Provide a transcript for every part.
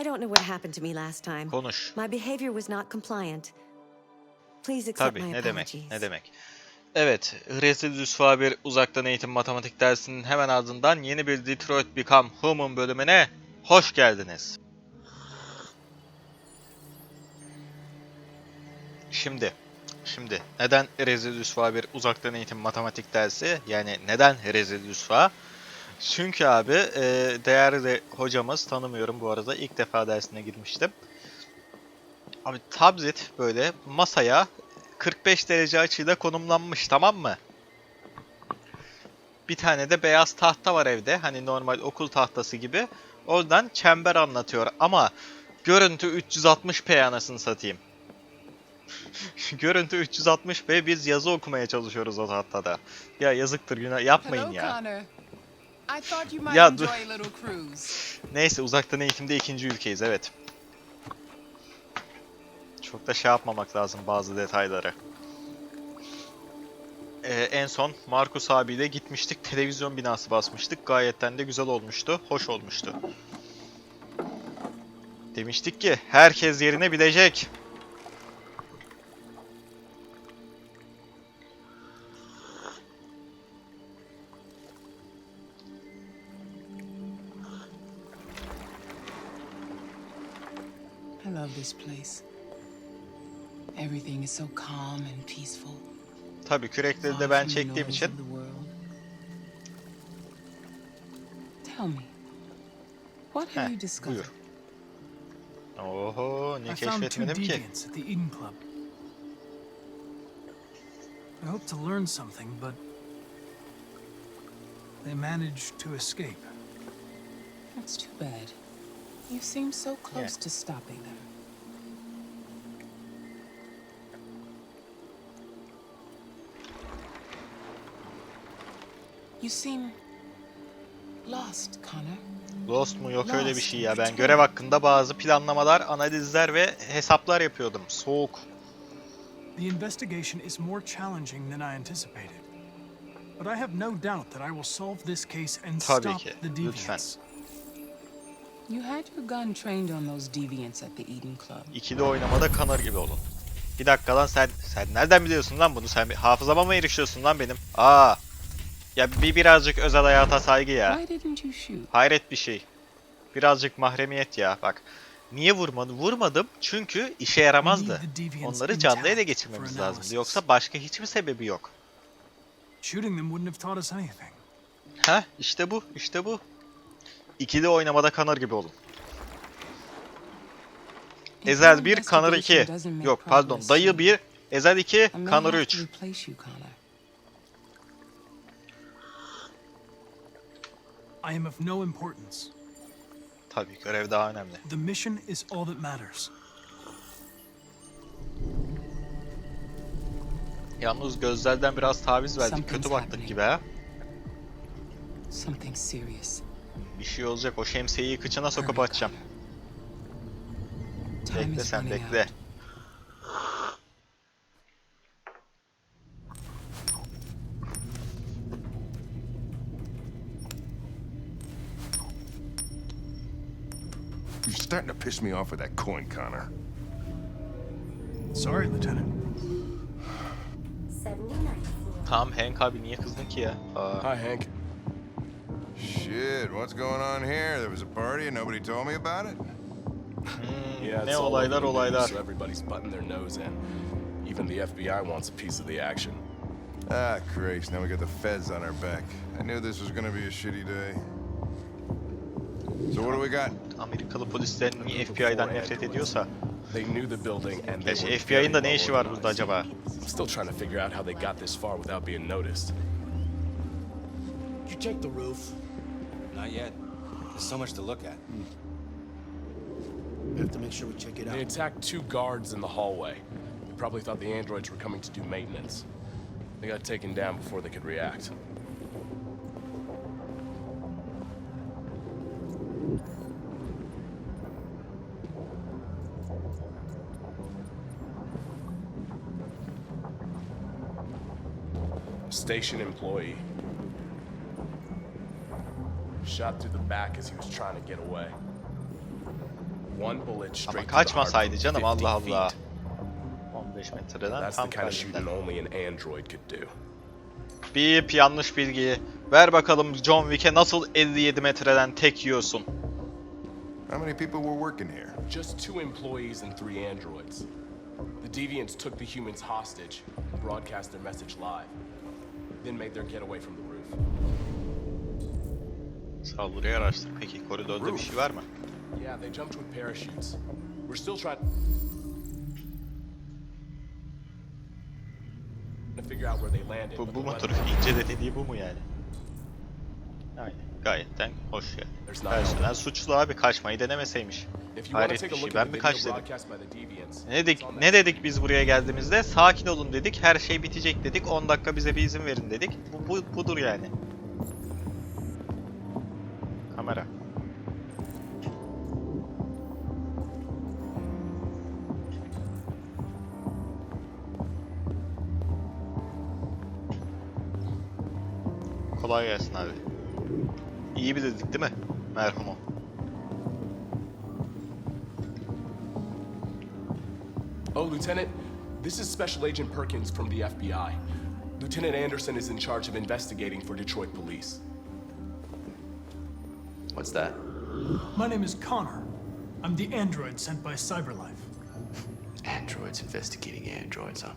I don't know what happened to me last time. Konuş. My behavior was not compliant. Please accept Tabii my ne demek apologies. ne demek. Evet, Residus bir uzaktan eğitim matematik dersinin hemen ardından yeni bir Detroit Become Human bölümüne hoş geldiniz. Şimdi, şimdi neden Residus bir uzaktan eğitim matematik dersi? Yani neden Residus Çünkü abi e, değerli hocamız tanımıyorum bu arada ilk defa dersine girmiştim. Abi tablet böyle masaya 45 derece açıyla konumlanmış tamam mı? Bir tane de beyaz tahta var evde. Hani normal okul tahtası gibi. Oradan çember anlatıyor ama görüntü 360p anasını satayım. görüntü 360p biz yazı okumaya çalışıyoruz o tahtada. Ya yazıktır günah yapmayın ya. Connor. I thought you might Ya dur. enjoy a little cruise. Neyse uzaktan eğitimde ikinci ülkeyiz evet. Çok da şey yapmamak lazım bazı detayları. Ee, en son Markus abiyle gitmiştik. Televizyon binası basmıştık. Gayetten de güzel olmuştu. Hoş olmuştu. Demiştik ki herkes yerine bilecek. I love this place. Everything is so calm and peaceful. Tabii kürekleri de ben çektiğim için of the world. Tell me, what have you discovered? buyur. Oho ne I found two keşfetmedim ki. deviants at the Eden Club. I hope to learn something, but they managed to escape. That's too bad. You seem so close to stopping them. You seem lost, Connor. Lost mu yok öyle bir şey ya. Ben görev hakkında bazı planlamalar, analizler ve hesaplar yapıyordum. Soğuk. The investigation is more challenging than I anticipated. But I have no doubt that I will solve this case and Tabii stop ki, the lütfen. You had your gun trained on those deviants at the Eden Club. İkili oynamada kanır gibi olun. Bir dakika lan sen sen nereden biliyorsun lan bunu? Sen hafızama mı erişiyorsun lan benim? Aa. Ya bir birazcık özel hayata saygı ya. Why didn't you shoot? Hayret bir şey. Birazcık mahremiyet ya bak. Niye vurmadım? Vurmadım çünkü işe yaramazdı. Onları canlı ele geçirmemiz analysis. Yoksa başka hiçbir sebebi yok. Shooting them wouldn't have taught us anything. Heh işte bu işte bu. İkili oynamada kanır gibi olun. Ezel your 1, Kanır 2. investigation doesn't make Yok pardon. Dayı soon, 1, Ezel 2, I may Kanır have 3. to replace you, Connor. I am of no importance. Tabii görev daha önemli. The mission is all that matters. Yalnız gözlerden biraz taviz verdik. Kötü baktık gibi ha. Something serious. Bir şey olacak. O şemsiyeyi kıçına sokup. Time Bekle sen bekle. You're starting to piss me off with that coin, Connor. Sorry, Lieutenant. 79. Tamam Hank abi niye kızdın ki ya? Aa, Hi, Hank. Shit, what's going on here? There was a party and nobody told me about it? hmm, Yeah, ne it's all olaylar over the news, olaylar. so everybody's butting their nose in. Even the FBI wants a piece of the action. Ah, Christ, now we got the feds on our back. I knew this was gonna be a shitty day. So what do we got? Amerikalı polisler niye FBI'dan nefret ediyorsa. They knew the building and they Gerçi were FBI'nin da ne işi var burada acaba? I'm still trying to figure out how they got this far without being noticed. Did you check the roof? Not yet. There's so much to look at. Hmm. We have to make sure we check it out. They attacked two guards in the hallway. They probably thought the androids were coming to do maintenance. They got taken down before they could react. Station employee. Shot through the back as he was trying to get away. one bullet straight Ama to the heart kaçmasaydı from canım 50 Allah Allah. feet. 15 metreden That's tam the kind of shooting kalbinden. only an android could do. Bip yanlış bilgiyi. Ver bakalım John Wick'e nasıl 57 metreden tek yiyorsun. How many people were working here? Just two employees and three androids. The deviants took the humans hostage and broadcast their message live. Then made their getaway from the roof. Saldırıyı araştır. Peki koridorda bir şey var mı? Yeah, they jumped with parachutes. We're still trying to figure out where they landed. Bu, bu weather- İnce de dediği bu mu yani? Aynen. Gayetten hoş ya. Not Personel suçlu abi kaçmayı denemeseymiş. Hayret bir şey. Ben mi kaç dedim? Ne dedik? Ne dedik biz buraya geldiğimizde? Sakin olun dedik. Her şey bitecek dedik. 10 dakika bize bir izin verin dedik. Bu, bu budur yani. Kolay gelsin abi. İyi bilirdik değil mi? Merhumu. Oh, Lieutenant, this is Special Agent Perkins from the FBI. Lieutenant Anderson is in charge of investigating for Detroit police. What's that? My name is Connor. I'm the android sent by Cyberlife. Androids investigating androids, huh?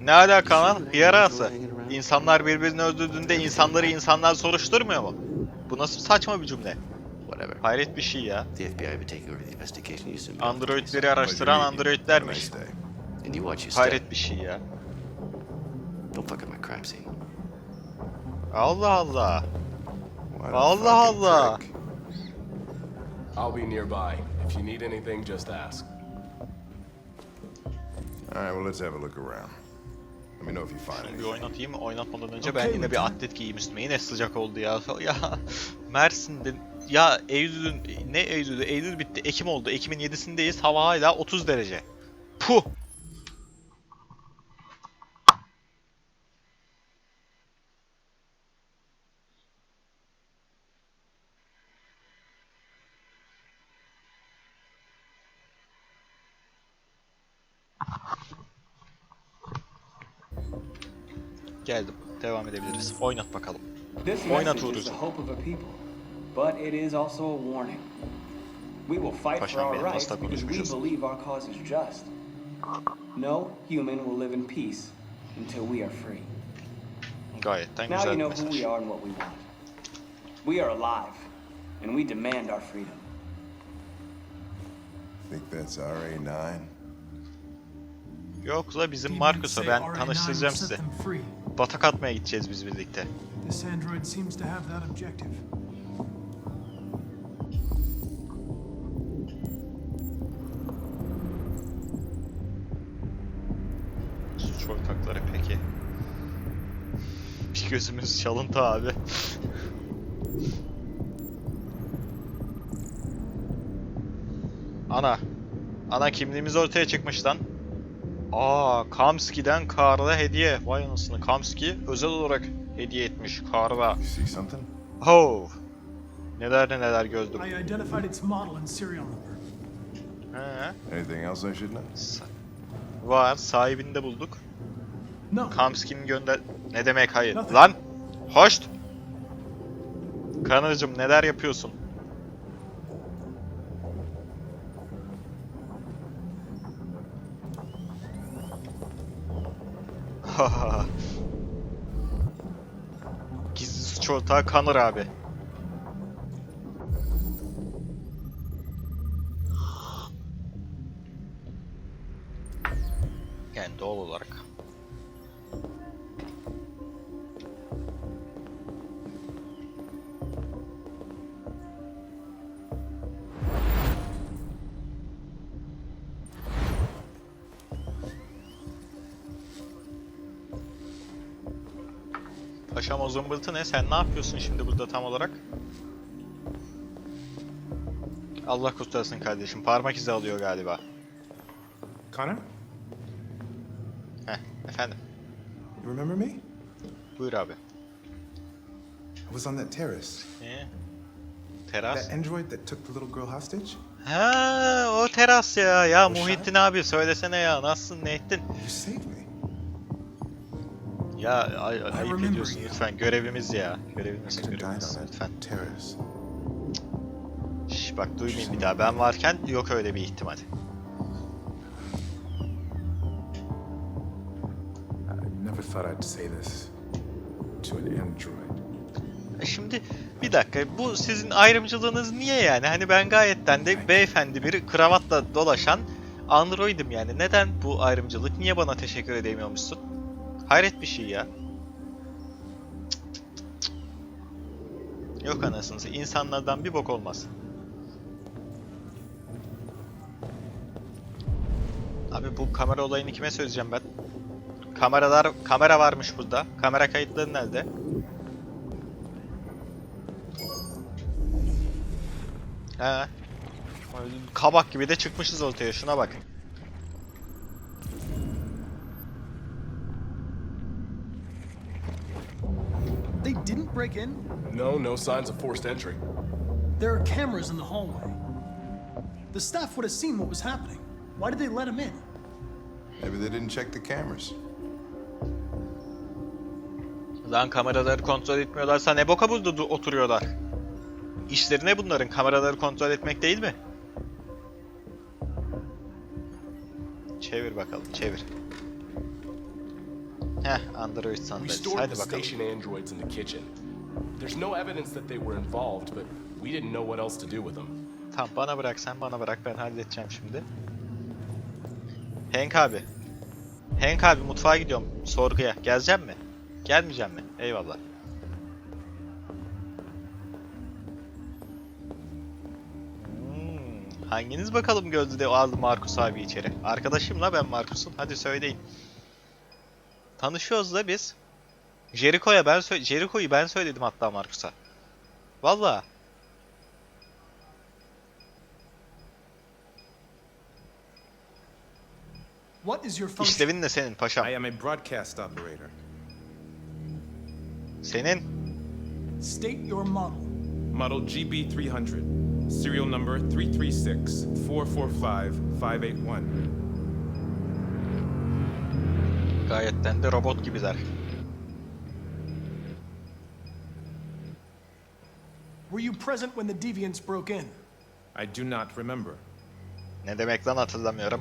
Ne alaka lan? Yarası. İnsanlar birbirini öldürdüğünde insanları insanlar soruşturmuyor mu? Bu nasıl saçma bir cümle? Whatever. Hayret bir şey ya. The FBI over the investigation. Androidleri araştıran androidlermiş. And you watch your step. Hayret bir şey ya. Don't fuck up my crime scene. Allah Allah. Allah Allah. I'll be nearby. If you need anything, just ask. All right, well, let's have a look around. Let me know if you find Bir oynatayım mı? Oynatmadan önce ben yine bir atlet giyeyim üstüme. Yine sıcak oldu ya. Ya Mersin'de ya Eylül'ün ne Eylül'ü? Eylül bitti. Ekim oldu. Ekim'in 7'sindeyiz. Hava hala 30 derece. Puh. Geldim. Devam edebiliriz. Oynat bakalım. This Oynat message is Uğur'uzu. the hope of a people, but it is also a warning. We will fight for our rights because we believe our cause is just. No human will live in peace until we are free. Gayetten Now güzel you bir know who mesaj. we are and what we want. We are alive, and we demand our freedom. Think that's RA9? Yoksa bizim Marcus'a ben RA9 tanıştıracağım size. Batak atmaya gideceğiz biz birlikte. This android seems to have that objective. Suç ortakları peki. Bir gözümüz çalıntı abi. Ana. Ana kimliğimiz ortaya çıkmış lan. Aa, Kamski'den Karl'a hediye. Vay anasını. Kamski özel olarak hediye etmiş Karl'a. You see something? Ho. Neler ne neler gördüm. I identified its model and serial number. He. Anything else I should know? Var. Sahibini de bulduk. No, Kamski'nin gönder... Ne demek hayır? Nothing. Lan! Hoşt! Kanırcım neler yapıyorsun? Ortağı Kanır abi. Paşam o zımbırtı ne? Sen ne yapıyorsun şimdi burada tam olarak? Allah kurtarsın kardeşim. Parmak izi alıyor galiba. Connor, Heh, efendim. you remember me? Buyur abi. I was on that terrace. Ee, teras. That android that took the little girl hostage? Ha o teras ya. Ya Muhittin abi söylesene ya. Nasılsın ne ettin? You saved me. Ya ay, ayıp ediyorsun lütfen. Görevimiz ya. Görevimiz görevimiz lütfen. Şş, bak duymayayım bir daha. Ben varken yok öyle bir ihtimal. E Şimdi bir dakika bu sizin ayrımcılığınız niye yani? Hani ben gayetten de beyefendi bir kravatla dolaşan androidim yani. Neden bu ayrımcılık? Niye bana teşekkür edemiyormuşsun? Hayret bir şey ya. Yok anasını satayım, insanlardan bir bok olmaz. Abi bu kamera olayını kime söyleyeceğim ben? Kameralar kamera varmış burada. Kamera kayıtları nerede? He. Kabak gibi de çıkmışız ortaya. Şuna bak. They didn't break in? No, no signs of forced entry. There are cameras in the hallway. The staff would have seen what was happening. Why did they let him in? Maybe they didn't check the cameras. Lan kameraları kontrol etmiyorlarsa ne boka burada du- oturuyorlar? İşleri ne bunların? Kameraları kontrol etmek değil mi? Çevir bakalım, çevir. Heh, Android stored Hadi bakalım. station androids in the kitchen. There's no evidence that they were involved, but we didn't know what else to do with them. Tamam bana bırak sen bana bırak ben halledeceğim şimdi. Hank abi. Hank abi mutfağa gidiyorum sorguya. Geleceğim mi? Gelmeyeceğim mi? Eyvallah. Hmm, hanginiz bakalım gözde de aldı Markus abi içeri? Arkadaşım la ben Markus'un. Hadi söyleyin. Tanışıyoruz da biz. Jericho'ya ben Jericho'yu ben söyledim hatta Markus'a. Function? İşlevin de senin paşam. I am a broadcast operator. Senin. State your model. Model GB300. Serial number 336-445-581. Gayetten de robot gibiler. Were you present when the deviants broke in? I do not remember. Ne demek lan hatırlamıyorum.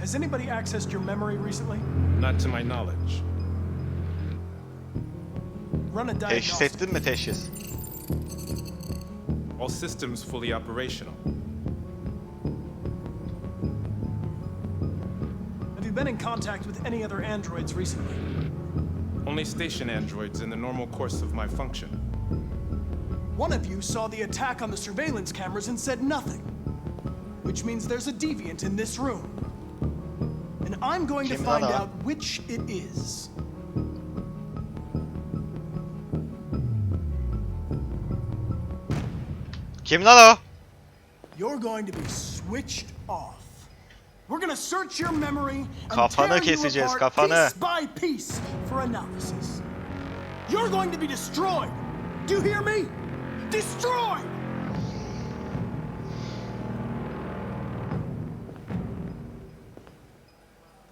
Has anybody accessed your memory recently? Not to my knowledge. Run a Teşhis diagnostic. ettin mi teşhis? All systems fully operational. Been in contact with any other androids recently? Only station androids in the normal course of my function. One of you saw the attack on the surveillance cameras and said nothing. Which means there's a deviant in this room. And I'm going to find out which it is. Kim lan? You're going to be switched off. We're gonna search your memory and Kafanı tear you keseceğiz, apart kafanı. piece by piece for analysis. You're going to be destroyed. Do you hear me? Destroyed!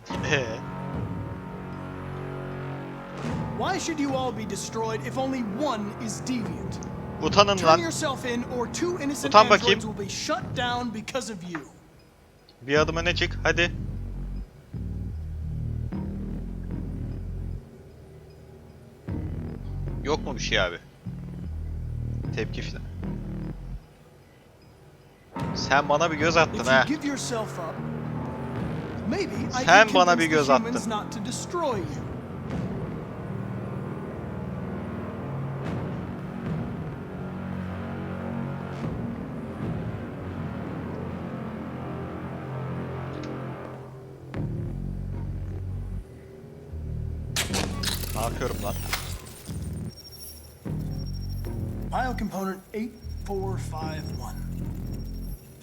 Why should you all be destroyed if only one is deviant? Utanın Turn lan. yourself in, or two innocent Utan bakayım. androids will be shut down because of you. Bir adım öne çık hadi. Yok mu bir şey abi? Tepki falan. Sen bana bir göz attın ha. Sen bana bir göz attın. Destroy you. Ne yapıyorum 8451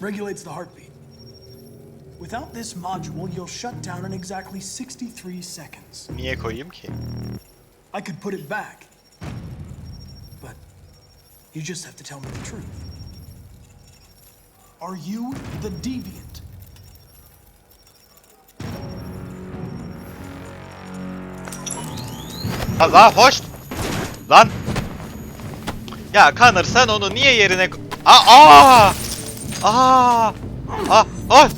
regulates the heartbeat. Without this module, you'll shut down in exactly 63 seconds. Niye koyayım ki? I could put it back, but you just have to tell me the truth. Are you the deviant? Allah hoş. Lan. Ya Connor sen onu niye yerine... Aa! Aa! Aa! Aa! Ay!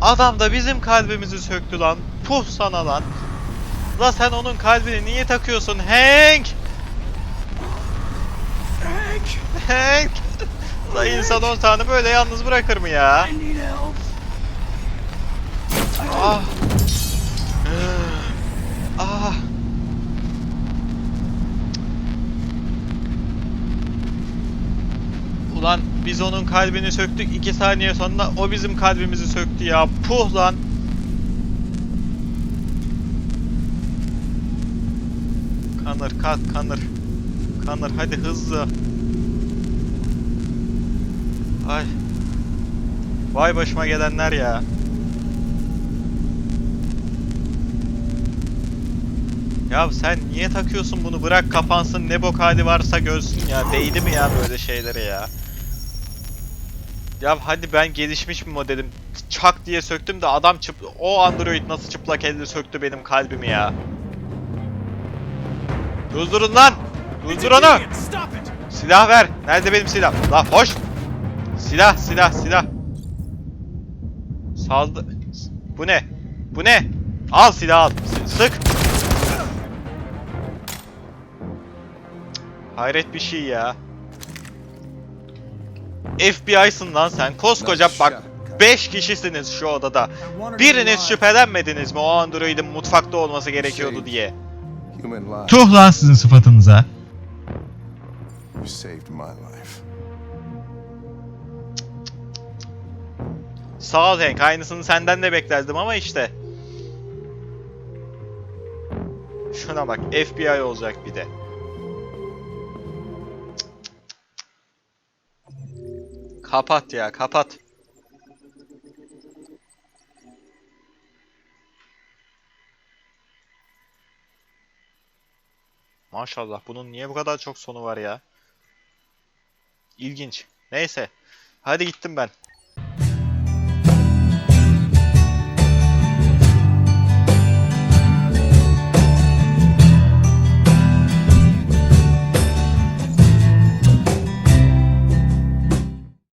Adam da bizim kalbimizi söktü lan. Puh sana lan. La sen onun kalbini niye takıyorsun Hank? Hank, Hank! La insan ortağını böyle yalnız bırakır mı ya? Ah! Ulan biz onun kalbini söktük. iki saniye sonra o bizim kalbimizi söktü ya. Puh lan. Kanır kalk kanır. Kanır hadi hızlı. Ay. Vay başıma gelenler ya. Ya sen niye takıyorsun bunu? Bırak kapansın ne bok hali varsa görsün ya. Değdi mi ya böyle şeylere ya? Ya hadi ben gelişmiş bir modelim. Çak diye söktüm de adam çıp o Android nasıl çıplak elle söktü benim kalbimi ya. Durdurun lan! Durdur onu! Silah ver. Nerede benim silah? La hoş. Silah, silah, silah. Saldı. Bu ne? Bu ne? Al silah al. Sık. Hayret bir şey ya. FBI'sın lan sen. Koskoca bak 5 kişisiniz şu odada. Biriniz şüphelenmediniz mi o androidin mutfakta olması gerekiyordu diye. Tuh lan sizin sıfatınıza. Sağ ol Hank. Aynısını senden de beklerdim ama işte. Şuna bak. FBI olacak bir de. Kapat ya kapat. Maşallah bunun niye bu kadar çok sonu var ya? İlginç. Neyse. Hadi gittim ben.